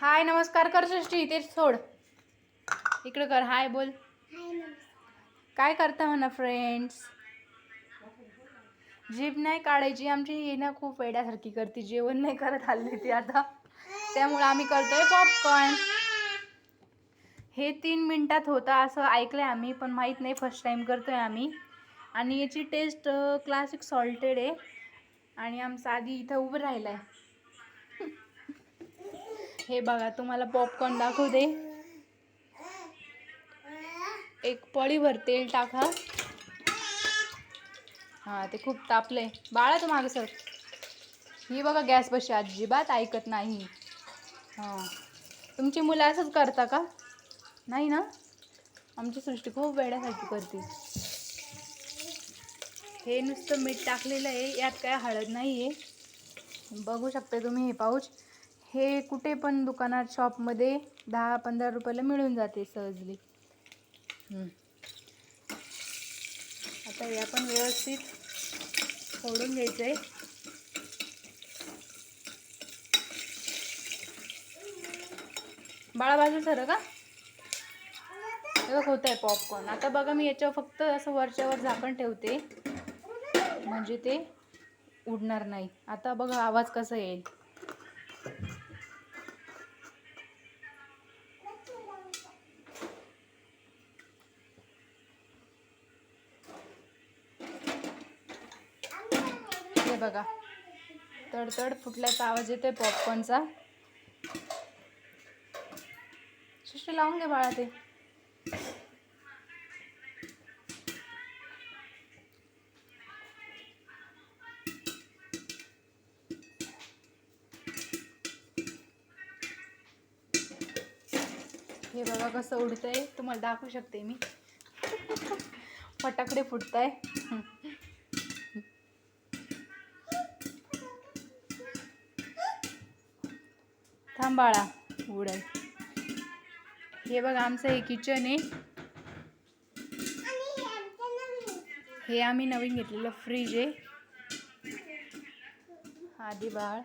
हाय नमस्कार कर सृष्टी इथेच सोड. इकडं कर हाय बोल. काय करता म्हणा फ्रेंड्स जीभ नाही काढायची आमची ही ना खूप वेड्यासारखी करते जेवण नाही करत हल्ली ती आता. त्यामुळे आम्ही करतोय पॉपकॉर्न हे तीन मिनटात होतं असं ऐकलंय आम्ही पण माहीत नाही फर्स्ट टाइम करतोय आम्ही. आणि याची टेस्ट क्लासिक सॉल्टेड आहे. आणि आमचा आधी इथं उभं राहिलाय. हे बघा तुम्हाला पॉपकॉर्न दाखवते एक पळीभर तेल टाका. हां ते खूप तापलंय. बाळा तू मागं सर. ही बघा गॅस बशी अजिबात ऐकत नाही. हां. तुमची मुलं असंच करता का? नाही ना? आमची सृष्टी खूप वेड्यासारखी करते. हे नुसतं मीठ टाकलेलं आहे यात काय हळद नाही आहे बघू शकते तुम्ही हे पाऊच. हे कुठे पण दुकानात शॉपमध्ये दहा पंधरा रुपयाला मिळून जाते सहजली. आता हे आपण व्यवस्थित फोडून घ्यायचं आहे बाळा बाजू सर का? बघ होत आहे पॉपकॉर्न आता बघा मी याच्यावर फक्त असं वरच्यावर झाकण ठेवते. म्हणजे ते उडणार नाही. आता बघा आवाज कसा येईल. बघा. तडतड फुटल्याचा आवाज येतोय पॉपकॉर्नचा सृष्टी लावून घे बाळा ते. हे बघा कसं उडतंय. तुम्हाला दाखवू शकते मी. फटाकडे फुटताय. थांब थांबाळा उडल. हे बघा आमचं हे किचन आहे. हे आम्ही नवीन घेतलेलं फ्रीज आहे. आधी बाळ.